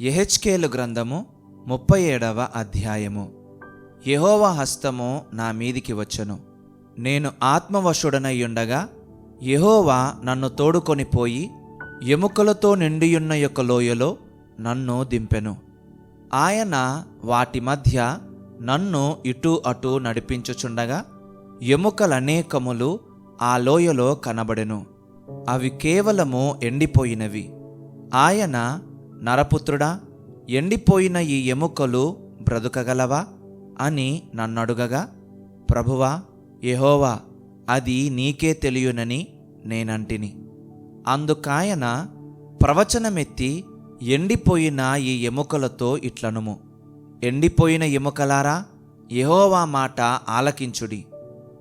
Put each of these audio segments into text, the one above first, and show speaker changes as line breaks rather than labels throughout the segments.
ఎహెచ్కేలు గ్రంథము ముప్పై ఏడవ అధ్యాయము. యెహోవా హస్తము నా మీదికి వచ్చను. నేను ఆత్మవశుడనయ్యుండగా యహోవా నన్ను తోడుకొని పోయి ఎముకలతో నిండియున్న యొక్క లోయలో నన్ను దింపెను. ఆయన వాటి మధ్య నన్ను ఇటు అటు నడిపించుచుండగా ఎముకలనేకములు ఆ లోయలో కనబడెను. అవి కేవలము ఎండిపోయినవి. ఆయన నరపుత్రుడా ఎండిపోయిన ఈ ఎముకలు బ్రతుకగలవా అని నన్నడుగగా ప్రభువా ఎహోవా అది నీకే తెలియనని నేనంటిని. అందుకాయన ప్రవచనమెత్తి ఎండిపోయిన ఈ ఎముకలతో ఇట్లనుము. ఎండిపోయిన ఎముకలారా యహోవా మాట ఆలకించుడి.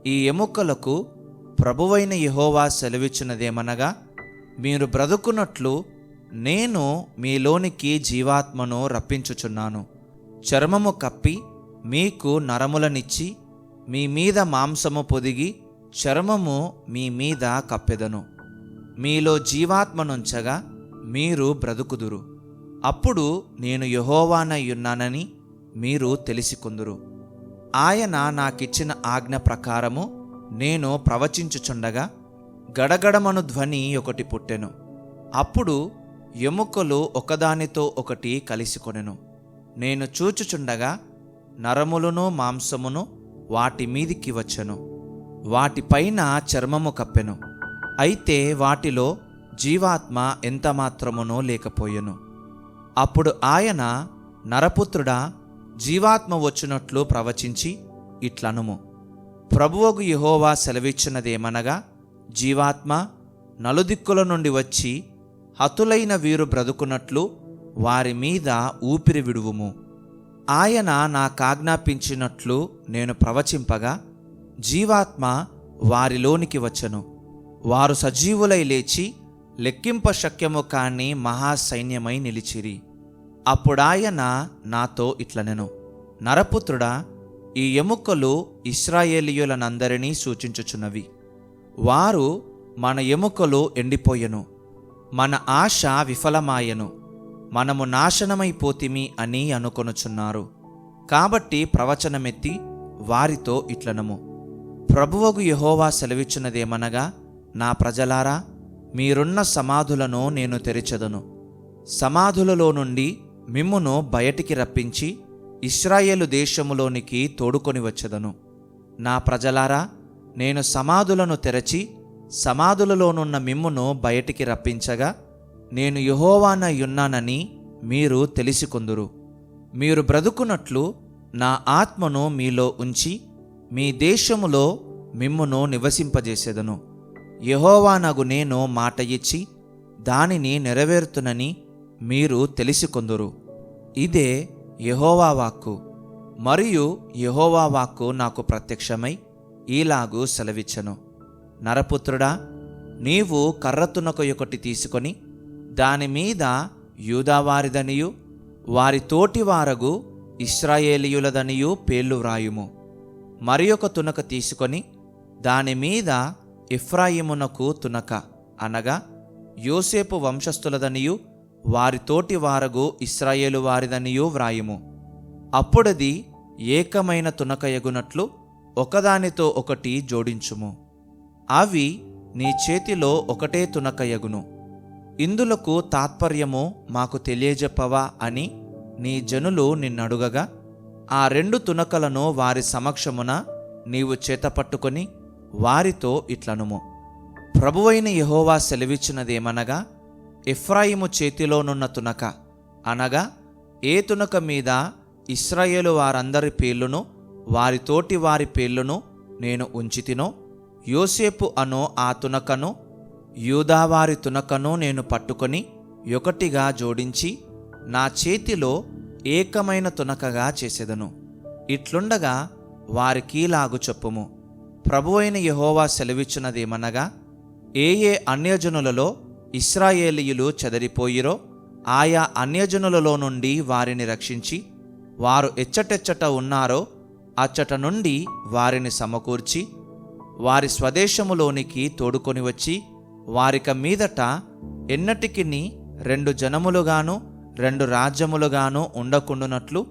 ఈ ఎముకలకు ప్రభువైన యహోవా సెలవిచ్చినదేమనగా మీరు బ్రతుకున్నట్లు నేను మీలోనికి జీవాత్మను రప్పించుచున్నాను. చర్మము కప్పి మీకు నరములనిచ్చి మీ మీద మాంసము పొదిగి చర్మము మీ మీద కప్పెదను. మీలో జీవాత్మనుంచగా మీరు బ్రతుకుదురు. అప్పుడు నేను యహోవానయ్యున్నానని మీరు తెలిసికొందురు. ఆయన నాకిచ్చిన ఆజ్ఞ ప్రకారము నేను ప్రవచించుచుండగా గడగడమను ధ్వని ఒకటి పుట్టెను. అప్పుడు ఎముకలు ఒకదానితో ఒకటి కలిసికొనెను. నేను చూచుచుండగా నరములను మాంసమును వాటి మీదికి వచ్చెను. వాటిపైన చర్మము కప్పెను. అయితే వాటిలో జీవాత్మ ఎంతమాత్రమునో లేకపోయెను. అప్పుడు ఆయన నరపుత్రుడా జీవాత్మ వచ్చినట్లు ప్రవచించి ఇట్లనుము. ప్రభువగు యహోవా సెలవిచ్చినదేమనగా జీవాత్మ నలుదిక్కుల నుండి వచ్చి హతులైన వీరు బ్రతుకున్నట్లు వారి మీద ఊపిరి విడువుము. ఆయన నాకాజ్ఞాపించినట్లు నేను ప్రవచింపగా జీవాత్మ వారిలోనికి వచ్చను. వారు సజీవులై లేచి లెక్కింప శక్యము కాని మహాసైన్యమై నిలిచిరి. అప్పుడాయన నాతో ఇట్లనెను. నరపుత్రుడా ఈ ఎముకలు ఇస్రాయేలీయులనందరినీ సూచించుచున్నవి. వారు మన ఎముకలు ఎండిపోయెను. మన ఆశ విఫలమాయెను. మనము నాశనమైపోతిమి అని అనుకొనుచున్నారు. కాబట్టి ప్రవచనమెత్తి వారితో ఇట్లనము. ప్రభువగు యహోవా సెలవిచ్చినదేమనగా నా ప్రజలారా మీరున్న సమాధులను నేను తెరిచెదను. సమాధులలో నుండి మిమ్మును బయటికి రప్పించి ఇస్రాయేలు దేశములోనికి తోడుకొని వచ్చెదను. నా ప్రజలారా నేను సమాధులను తెరచి సమాధులలోనున్న మిమ్మును బయటికి రప్పించగా నేను యుహోవానయ్యున్నానని మీరు తెలిసికొందురు. మీరు బ్రతుకున్నట్లు నా ఆత్మను మీలో ఉంచి మీ దేశములో మిమ్మును నివసింపజేసేదను. యహోవానగు నేను మాట ఇచ్చి దానిని నెరవేరుతునని మీరు తెలిసికొందురు. ఇదే యహోవా వాక్కు. మరియు యహోవా వాక్కు నాకు ప్రత్యక్షమై ఈలాగు సెలవిచ్చను. నరపుత్రుడా నీవు కర్రతునకు ఒకటి తీసుకొని దాని మీద యూదావారిదనియు వారి తోటివారగు ఇస్రాయేలీయులదనియు పేర్లు వ్రాయుము. మరి ఒక తునక తీసుకొని దాని మీద ఇఫ్రాయిమునకు తునక అనగా యోసేపు వంశస్థులదనియు వారి తోటి వారగు ఇస్రాయేలు వారిదనియు వ్రాయుము. అప్పుడది ఏకమైన తునకయగునట్లు ఒకదానితో ఒకటి జోడించుము. అవి నీ చేతిలో ఒకటే తునకయగును. ఇందులకు తాత్పర్యము మాకు తెలియజెప్పవా అని నీ జనులు నిన్నడుగగా ఆ రెండు తునకలను వారి సమక్షమున నీవు చేతపట్టుకొని వారితో ఇట్లనుము. ప్రభువైన యహోవా సెలవిచ్చినదేమనగా ఇఫ్రాయిము చేతిలోనున్న తునక అనగా ఏ తునక మీద ఇస్రాయేలు వారందరి పేర్లును వారి తోటి వారి పేర్లును నేను ఉంచితినో? యోసేపు అను ఆ తునకను యూదావారి తునకను నేను పట్టుకొని ఒకటిగా జోడించి నా చేతిలో ఏకమైన తునకగా చేసేదను. ఇట్లుండగా వారికీలాగు చెప్పుము. ప్రభువైన యహోవా సెలవిచ్చినదేమనగా ఏ ఏ అన్యజనులలో ఇస్రాయేలీయులు చెదరిపోయిరో ఆయా అన్యజనులలో నుండి వారిని రక్షించి వారు ఎచ్చటెచ్చట ఉన్నారో అచ్చట నుండి వారిని సమకూర్చి వారి స్వదేశములోనికి తోడుకొని వచ్చి వారిక మీదట ఎన్నటికిని రెండు జనములుగాను రెండు రాజ్యములుగాను ఉండకుండునట్లు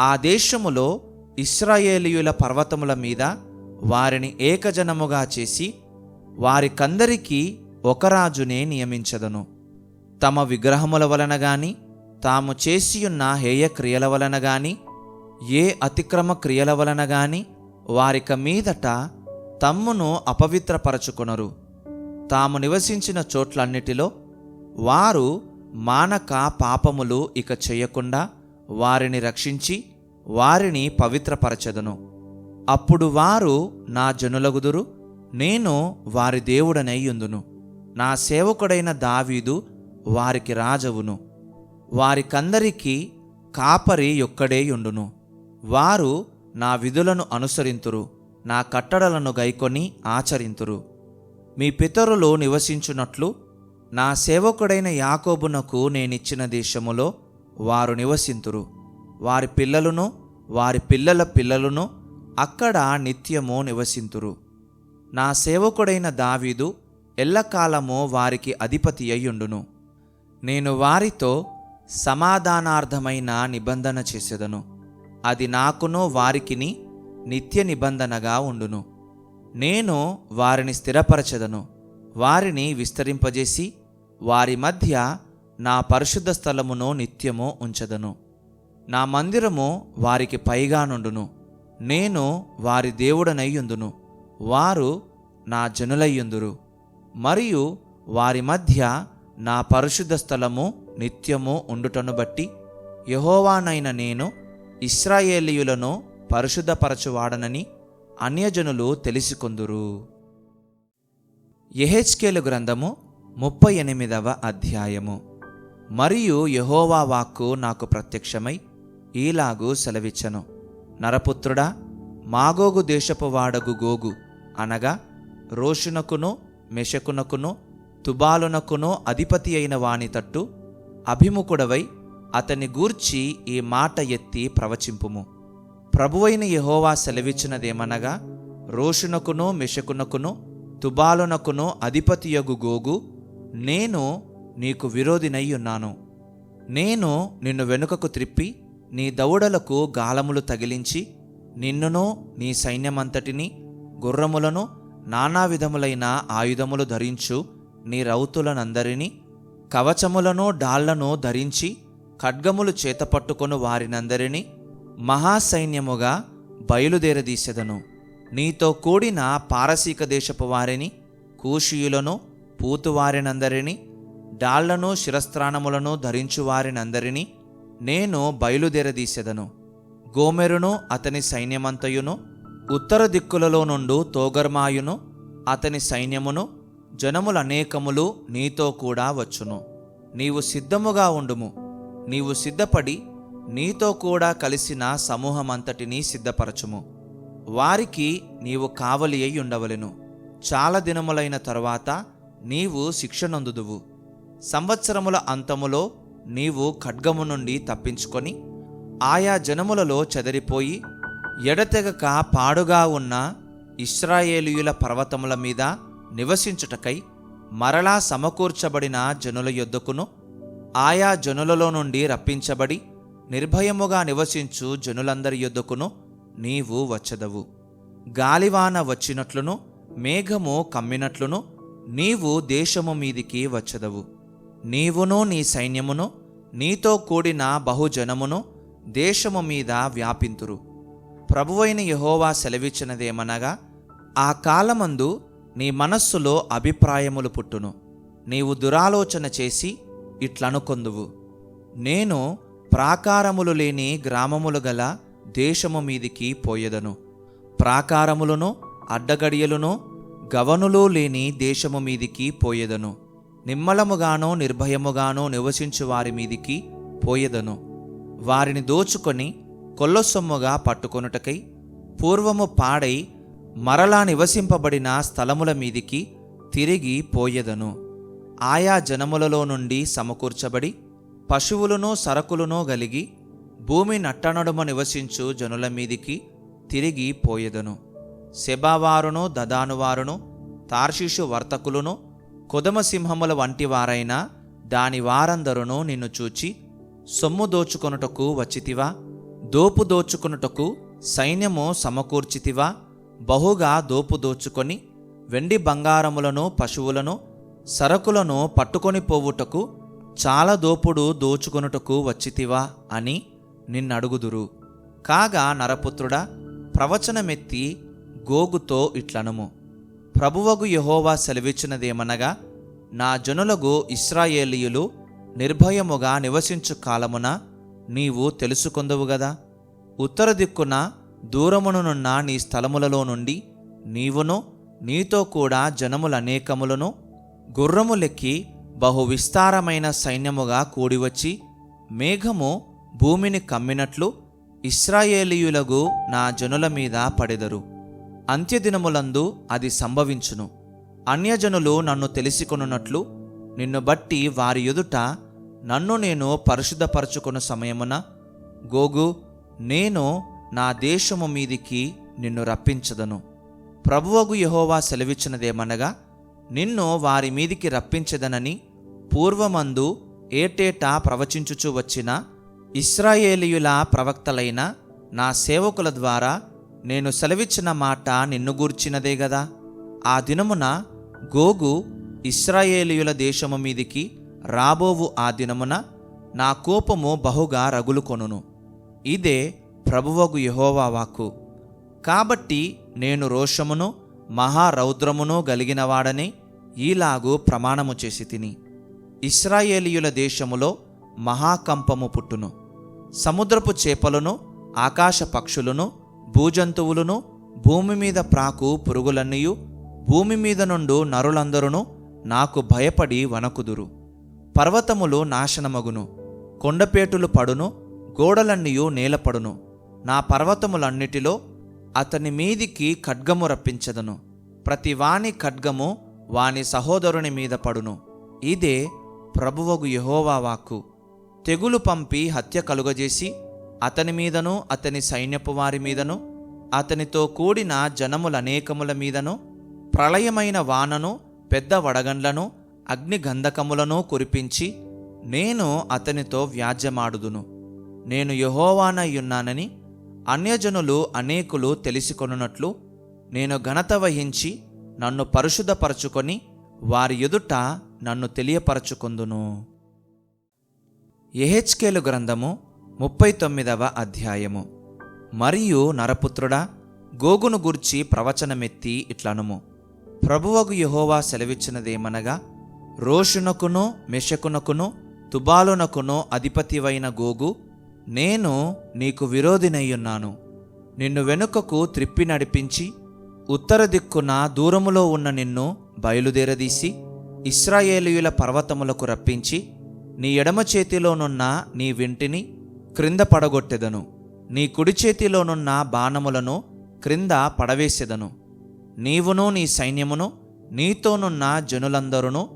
ఆ దేశములో ఇస్రాయేలీయుల పర్వతముల మీద వారిని ఏకజనముగా చేసి వారికందరికీ ఒక రాజునే నియమించదను. తమ విగ్రహముల వలన గాని తాము చేసియున్న హేయ క్రియల వలన గాని ఏ అతిక్రమ క్రియల వలన గాని వారిక మీదట తమ్మును అపవిత్రపరచుకొనరు. తాము నివసించిన చోట్లన్నిటిలో వారు మానక పాపములు ఇక చేయకుండా వారిని రక్షించి వారిని పవిత్రపరచెదను. అప్పుడు వారు నా జనులగుదురు నేను వారి దేవుడనయ్యుందును నా సేవకుడైన దావీదు వారికి రాజవును. వారికందరికీ కాపరి యొక్కడేయుండును వారు నా విధులను అనుసరింతురు. నా కట్టడలను గైకొని ఆచరింతురు. మీ పితరులు నివసించున్నట్లు నా సేవకుడైన యాకోబునకు నేనిచ్చిన దేశములో వారు నివసింతురు. వారి పిల్లలను వారి పిల్లల పిల్లలను అక్కడ నిత్యము నివసింతురు. నా సేవకుడైన దావీదు ఎల్లకాలము వారికి అధిపతి అయ్యుండును. నేను వారితో సమాధానార్థమైన నిబంధన చేసేదను. అది నాకును వారికిని నిత్య నిబంధనగా ఉండును. నేను వారిని స్థిరపరచదను. వారిని విస్తరింపజేసి వారి మధ్య నా పరిశుద్ధ స్థలమును నిత్యము ఉంచదను. నా మందిరము వారికి పైగా నుండును. నేను వారి దేవుడనయ్యుందును. వారు నా జనులయ్యుందురు. మరియు వారి మధ్య నా పరిశుద్ధ స్థలము నిత్యము ఉండుటను బట్టి యహోవానైన నేను ఇస్రాయేలీయులను పరిశుద్ధపరచువాడనని అన్యజనులు తెలుసుకుందురు. యెహెజ్కేలు గ్రంథము ముప్పై ఎనిమిదవ అధ్యాయము. మరియు యహోవా వాక్కు నాకు ప్రత్యక్షమై ఈలాగు సెలవిచ్చను. నరపుత్రుడా మాగోగు దేశపు వాడగు గోగు అనగా రోషునకును మెషకునకును తుబాలునకును అధిపతి అయిన వాని తట్టు అభిముఖుడవై అతని గూర్చి ఈ మాట ఎత్తి ప్రవచింపుము. ప్రభువైన యహోవా సెలవిచ్చినదేమనగా రోషునకును మెషకునకును తుబాలునకును అధిపతియగు గోగు నేను నీకు విరోధినై ఉన్నాను. నేను నిన్ను వెనుకకు త్రిప్పి నీ దౌడలకు గాలములు తగిలించి నిన్నును నీ సైన్యమంతటిని గుర్రములను నానా విధములైన ఆయుధములు ధరించు నీ రౌతులనందరినీ కవచములను డాళ్ళను ధరించి ఖడ్గములు చేతపట్టుకొను వారినందరినీ మహాసైన్యముగా బయలుదేరదీసెదను. నీతో కూడిన పారసీక దేశపు వారిని కూషియులను పూతువారినందరినీ డాళ్ళను శిరస్త్రాణములను ధరించువారినందరినీ నేను బయలుదేరదీసెదను. గోమెరును అతని సైన్యమంతయును ఉత్తర దిక్కులలో నుండు తోగర్మాయును అతని సైన్యమును జనములనేకములు నీతో కూడా వచ్చును. నీవు సిద్ధముగా ఉండుము. నీవు సిద్ధపడి నీతో కూడా కలిసిన సమూహమంతటినీ సిద్ధపరచుము. వారికి నీవు కావలి అయి ఉండవలెను. చాలా దినములైన తరువాత నీవు శిక్షణొందుదువు సంవత్సరముల అంతములో నీవు ఖడ్గము నుండి తప్పించుకొని ఆయా జనములలో చెదరిపోయి ఎడతెగక పాడుగా ఉన్న ఇస్రాయేలీయుల పర్వతముల మీద నివసించుటకై మరలా సమకూర్చబడిన జనుల యొద్దకును. ఆయా జనులలో నుండి రప్పించబడి నిర్భయముగా నివసించు జనులందరి యొద్దకును నీవు వచ్చదవు. గాలివాన వచ్చినట్లును మేఘము కమ్మినట్లును నీవు దేశము మీదికి వచ్చదవు. నీవును నీ సైన్యమును నీతో కూడిన బహుజనమును దేశము మీద వ్యాపింతురు. ప్రభువైన యహోవా సెలవిచ్చినదేమనగా ఆ కాలమందు నీ మనస్సులో అభిప్రాయములు పుట్టును. నీవు దురాలోచన చేసి ఇట్లనుకొందువు. నేను ప్రాకారములు లేని గ్రామములు గల దేశము మీదికి పోయెదను. ప్రాకారములను అడ్డగడియలను గవనులు లేని దేశము మీదికి పోయెదను. నిమ్మలముగానో నిర్భయముగానో నివసించు వారి మీదికి పోయెదను. వారిని దోచుకొని కొల్లసొమ్ముగా పట్టుకొనుటకై పూర్వము పాడై మరలా నివసింపబడిన స్థలముల మీదికి తిరిగి పోయెదను. ఆయా జనములలో నుండి సమకూర్చబడి పశువులను సరకులను గలిగి భూమి నట్టనడుమ నివసించు జనుల మీదికి తిరిగి పోయెదను. శెబావారును దదానువారును తార్షిషు వర్తకులను కుదమసింహముల వంటి వారైన దాని వారందరును నిన్ను చూచి సొమ్ము దోచుకొనుటకు వచ్చితివా? దోపు దోచుకొనుటకు సైన్యము సమకూర్చితివా? బహుగా దోపు దోచుకొని వెండి బంగారములను పశువులను సరకులను పట్టుకొని పోవుటకు చాలా దోపుడు దోచుకొనుటకు వచ్చితివా అని నిన్నడుగుదురు. కాగా నరపుత్రుడా ప్రవచనమెత్తి గోగుతో ఇట్లనుము. ప్రభువగు యహోవా సెలవిచ్చినదేమనగా నా జనులగు ఇస్రాయేలీయులు నిర్భయముగా నివసించు కాలమున నీవు తెలుసుకొందువు గదా? ఉత్తర దిక్కున దూరమునున్న నీ స్థలములలో నుండి నీవును నీతో కూడా జనములనేకములను గుర్రములెక్కి బహు విస్తారమైన సైన్యముగా కూడివచ్చి మేఘము భూమిని కమ్మినట్లు ఇస్రాయేలీయులగు నా జనుల మీద పడెదరు. అంత్యదినములందు అది సంభవించును. అన్యజనులు నన్ను తెలిసికొనున్నట్లు నిన్ను బట్టి వారి ఎదుట నన్ను నేను పరిశుద్ధపరచుకున్న సమయమున గోగు నేను నా దేశము మీదికి నిన్ను రప్పించదను. ప్రభువగు యహోవా సెలవిచ్చినదేమనగా నిన్ను వారి మీదికి రప్పించదనని పూర్వమందు ఏటేటా ప్రవచించుచు వచ్చిన ఇస్రాయేలీయుల ప్రవక్తలైన నా సేవకుల ద్వారా నేను సెలవిచ్చిన మాట నిన్ను గూర్చినదే గదా. ఆ దినమున గోగు ఇస్రాయేలీయుల దేశము మీదికి రాబోవు ఆ దినమున నా కోపము బహుగా రగులుకొనును. ఇదే ప్రభువగు యహోవా వాక్కు. కాబట్టి నేను రోషమును మహారౌద్రమును గలిగినవాడని ఈలాగు ప్రమాణము చేసి తిని. ఇస్రాయేలీయుల దేశములో మహాకంపము పుట్టును. సముద్రపు చేపలను ఆకాశ పక్షులను భూజంతువులను భూమి మీద ప్రాకు పురుగులన్నీయు భూమి మీద నుండు నరులందరును నాకు భయపడి వనకుదురు పర్వతములు నాశనమగును. కొండపేటులు పడును గోడలన్నీయు నేలపడును. నా పర్వతములన్నిటిలో అతని మీదికి ఖడ్గము రప్పించదను. ప్రతి వాని ఖడ్గము వాని సహోదరుని మీద పడును. ఇదే ప్రభువగు యహోవా వాక్కు. తెగులు పంపి హత్య కలుగజేసి అతని మీదను అతని సైన్యపు వారి మీదను అతనితో కూడిన జనములనేకముల మీదను ప్రళయమైన వానను పెద్ద వడగండ్లను అగ్నిగంధకములను కురిపించి నేను అతనితో వ్యాజ్యమాడుదును. నేను యహోవానయ్యున్నానని అన్యజనులు అనేకులు తెలిసికొనున్నట్లు నేను ఘనత వహించి నన్ను పరిశుద్ధపరచుకొని వారి ఎదుట నన్ను తెలియపరచుకుందును. ఎహెచ్కేలు గ్రంథము ముప్పై తొమ్మిదవ అధ్యాయము. మరియు నరపుత్రుడా గోగును గూర్చి ప్రవచనమెత్తి ఇట్లనుము. ప్రభువగు యహోవా సెలవిచ్చినదేమనగా రోషునకును మెషకునకును తుబాలునకును అధిపతివైన గోగు నేను నీకు విరోధినయ్యున్నాను. నిన్ను వెనుకకు త్రిప్పి నడిపించి ఉత్తర దిక్కున దూరములో ఉన్న నిన్ను బయలుదేరదీసి ఇస్రాయేలీయుల పర్వతములకు రప్పించి నీ ఎడమ చేతిలోనున్న నీ వింటిని క్రింద పడగొట్టెదను. నీ కుడి చేతిలోనున్న బాణములను క్రింద పడవేసెదను. నీవును నీ సైన్యమును నీతోనున్న జనులందరూ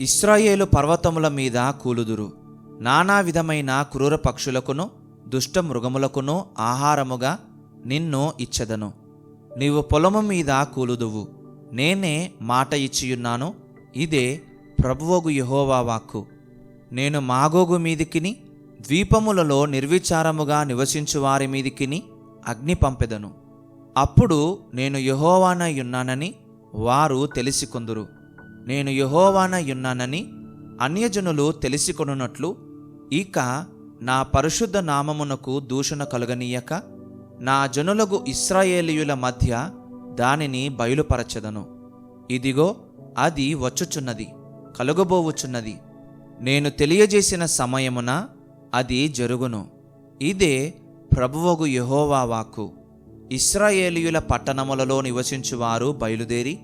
ఇస్రాయేలు పర్వతముల మీద కూలుదురు. నానా విధమైన క్రూర పక్షులకును దుష్ట మృగములకును ఆహారముగా నిన్ను ఇచ్చదను. నీవు పొలము మీద కూలుదువు. నేనే మాట ఇచ్చియున్నాను. ఇదే ప్రభువగు యహోవా వాక్కు. నేను మాగోగు మీదికిని ద్వీపములలో నిర్విచారముగా నివసించు వారి మీదికిని అగ్ని పంపెదను. అప్పుడు నేను యహోవానయ్యున్నానని వారు తెలిసికొందురు. నేను యహోవానయ్యున్నానని అన్యజనులు తెలిసికొనున్నట్లు ఇక నా పరిశుద్ధ నామమునకు దూషణ కలుగనీయక నా జనులకు ఇస్రాయేలీయుల మధ్య దానిని బయలుపరచదను. ఇదిగో అది వచ్చుచున్నది కలుగబోవుచున్నది. నేను తెలియజేసిన సమయమున అది జరుగును. ఇదే ప్రభువగు యహోవా వాక్కు. ఇస్రాయేలీయుల పట్టణములలో నివసించువారు బయలుదేరి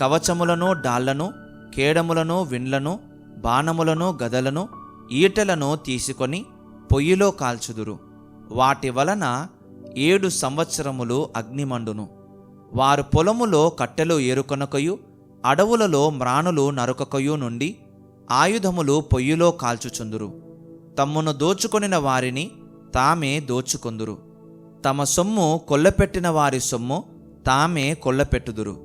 కవచములను డాళ్ళను కేడములను విండ్లను బాణములను గదలను ఈటలను తీసుకొని పొయ్యిలో కాల్చుదురు. వాటి వలన ఏడు సంవత్సరములు అగ్నిమండును. వారు పొలములో కట్టెలు ఏరుకొనకయు అడవులలో మ్రాణులు నరుకకయు నుండి ఆయుధములు పొయ్యిలో కాల్చుచుందురు. తమ్మును దోచుకొనిన వారిని తామే దోచుకొందురు. తమ సొమ్ము కొల్లపెట్టిన వారి సొమ్ము తామే కొల్లపెట్టుదురు.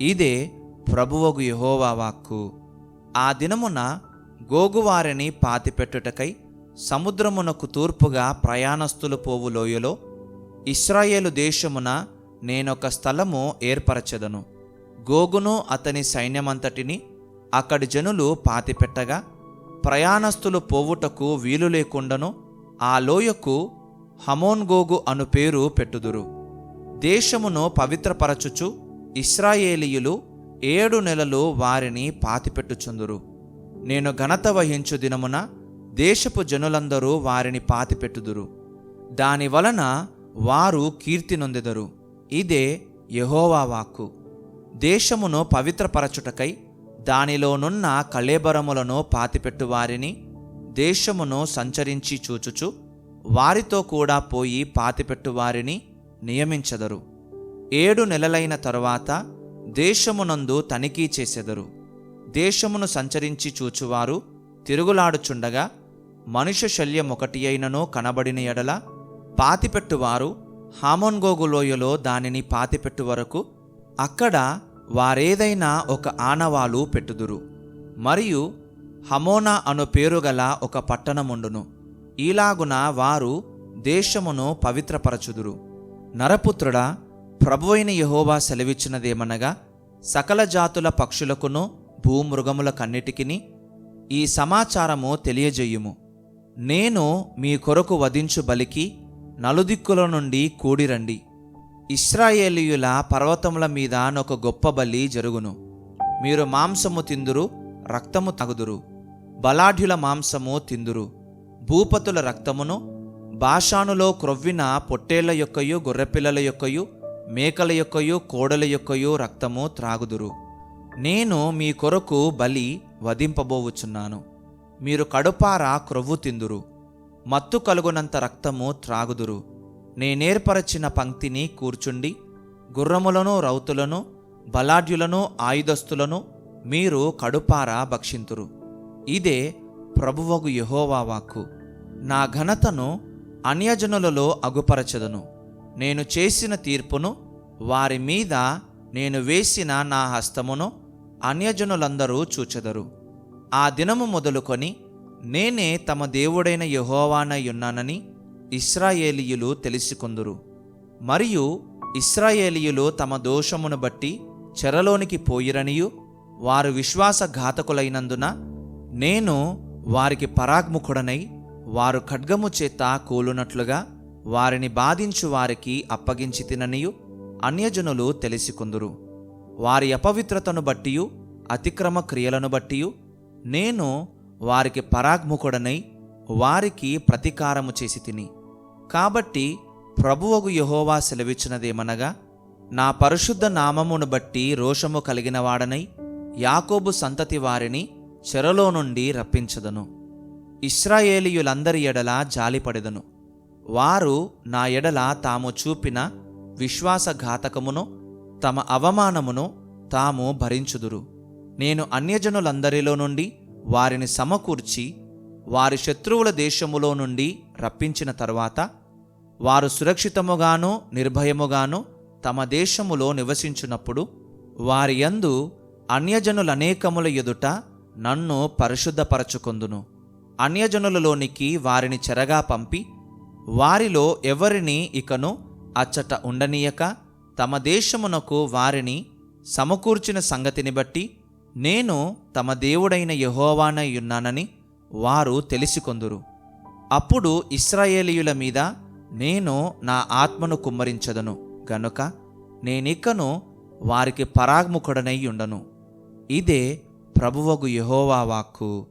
ఇదే ప్రభువగు యహోవా వాక్కు. ఆ దినమున గోగువారిని పాతిపెట్టుటకై సముద్రమునకు తూర్పుగా ప్రయాణస్తులు పోవు లోయలో ఇస్రాయేలు దేశమున నేనొక స్థలము ఏర్పరచెదను. గోగును అతని సైన్యమంతటిని అక్కడి జనులు పాతిపెట్టగా ప్రయాణస్తులు పోవుటకు వీలు లేకుండాను ఆ లోయకు హమోన్గోగు అను పేరు పెట్టుదురు. దేశమును పవిత్రపరచుచు ఇస్రాయేలీయులు ఏడు నెలలు వారిని పాతిపెట్టుచుందురు. నేను ఘనత వహించు దినమున దేశపు జనులందరూ వారిని పాతిపెట్టుదురు. దాని వలన వారు కీర్తి నొందెదరు. ఇదే యెహోవా వాక్కు. దేశమును పవిత్రపరచుటకై దానిలోనున్న కళేబరములను పాతిపెట్టు వారిని దేశమును సంచరించి చూచుచు వారితో కూడా పోయి పాతిపెట్టు వారిని నియమించెదరు. ఏడు నెలలైన తరువాత దేశమునందు తనిఖీ చేసెదరు. దేశమును సంచరించి చూచువారు తిరుగులాడుచుండగా మనుష్య శల్యం ఒకటి అయిననో కనబడిన ఎడల పాతిపెట్టువారు హామోన్గోగు లోయలో దానిని పాతిపెట్టు వరకు అక్కడ వారేదైనా ఒక ఆనవాలు పెట్టుదురు. మరియు హమోనా అను పేరుగల ఒక పట్టణముండును. ఈలాగున వారు దేశమును పవిత్రపరచుదురు. నరపుత్రుడా ప్రభువైన యహోవా సెలవిచ్చినదేమనగా సకల జాతుల పక్షులకును భూమృగములకన్నిటికిని ఈ సమాచారము తెలియజేయుము. నేను మీ కొరకు వధించు బలికి నలుదిక్కుల నుండి కూడిరండి. ఇస్రాయేలీయుల పర్వతముల మీద నొక గొప్ప బలి జరుగును. మీరు మాంసము తిందురు రక్తము తగుదురు. బలాఢ్యుల మాంసము తిందురు. భూపతుల రక్తమును భాషానులో క్రొవ్విన పొట్టేళ్ళ యొక్కయు గొర్రెపిల్లల యొక్కయు మేకల యొక్కయు కోడల యొక్కయు రక్తము త్రాగుదురు. నేను మీ కొరకు బలి వధింపబోవుచున్నాను. మీరు కడుపార క్రొవ్వు తిందురు. మత్తు కలుగునంత రక్తము త్రాగుదురు. నేనేర్పరచిన పంక్తిని కూర్చుండి గుర్రములను రౌతులను బలాఢ్యులను ఆయుధస్తులను మీరు కడుపార భక్షింతురు. ఇదే ప్రభువగు యెహోవా వాక్కు. నా ఘనతను అన్యజనులలో అగుపరచదను. నేను చేసిన తీర్పును వారి మీద నేను వేసిన నా హస్తమును అన్యజనులందరూ చూచెదరు. ఆ దినము మొదలుకొని నేనే తమ దేవుడైన యహోవానయ్యున్నానని ఇస్రాయేలీయులు తెలిసికొందురు. మరియు ఇస్రాయేలీయులు తమ దోషమును బట్టి చెరలోనికి పోయిరనియు వారు విశ్వాసఘాతకులైనందున నేను వారికి పరాగ్ముఖుడనై వారు ఖడ్గము చేత కూలునట్లుగా వారిని బాధించు వారికి అప్పగించి తిననియు అన్యజనులు తెలిసికొందురు. వారి అపవిత్రతను బట్టియు అతిక్రమ క్రియలను బట్టియు నేను వారికి పరాగ్ముఖుడనై వారికి ప్రతీకారము చేసి తిని. కాబట్టి ప్రభువగు యహోవా సెలవిచ్చినదేమనగా నా పరిశుద్ధ నామమును బట్టి రోషము కలిగిన వాడనై యాకోబు సంతతి వారిని చెరలో నుండి రప్పించదను. ఇస్రాయేలీయులందరి ఎడల జాలిపడెదను. వారు నా ఎడల తాము చూపిన విశ్వాసఘాతకమును తమ అవమానమును తాము భరించుదురు. నేను అన్యజనులందరిలో నుండి వారిని సమకూర్చి వారి శత్రువుల దేశములో నుండి రప్పించిన తరువాత వారు సురక్షితముగాను నిర్భయముగాను తమ దేశములో నివసించున్నప్పుడు వారి యందు అన్యజనులనేకముల ఎదుట నన్ను పరిశుద్ధపరచుకొందును. అన్యజనులలోనికి వారిని చెరగా పంపి వారిలో ఎవరిని ఇకను అచ్చట ఉండనీయక? తమ దేశమునకు వారిని సమకూర్చిన సంగతిని బట్టి నేను తమ దేవుడైన యహోవానయ్యున్నానని వారు తెలిసికొందురు. అప్పుడు ఇస్రాయేలీయుల మీద నేను నా ఆత్మను కుమ్మరించదను. గనుక నేనిక్కను వారికి పరాగ్ముఖుడనై ఉండను. ఇదే ప్రభువగు యహోవా వాక్కు.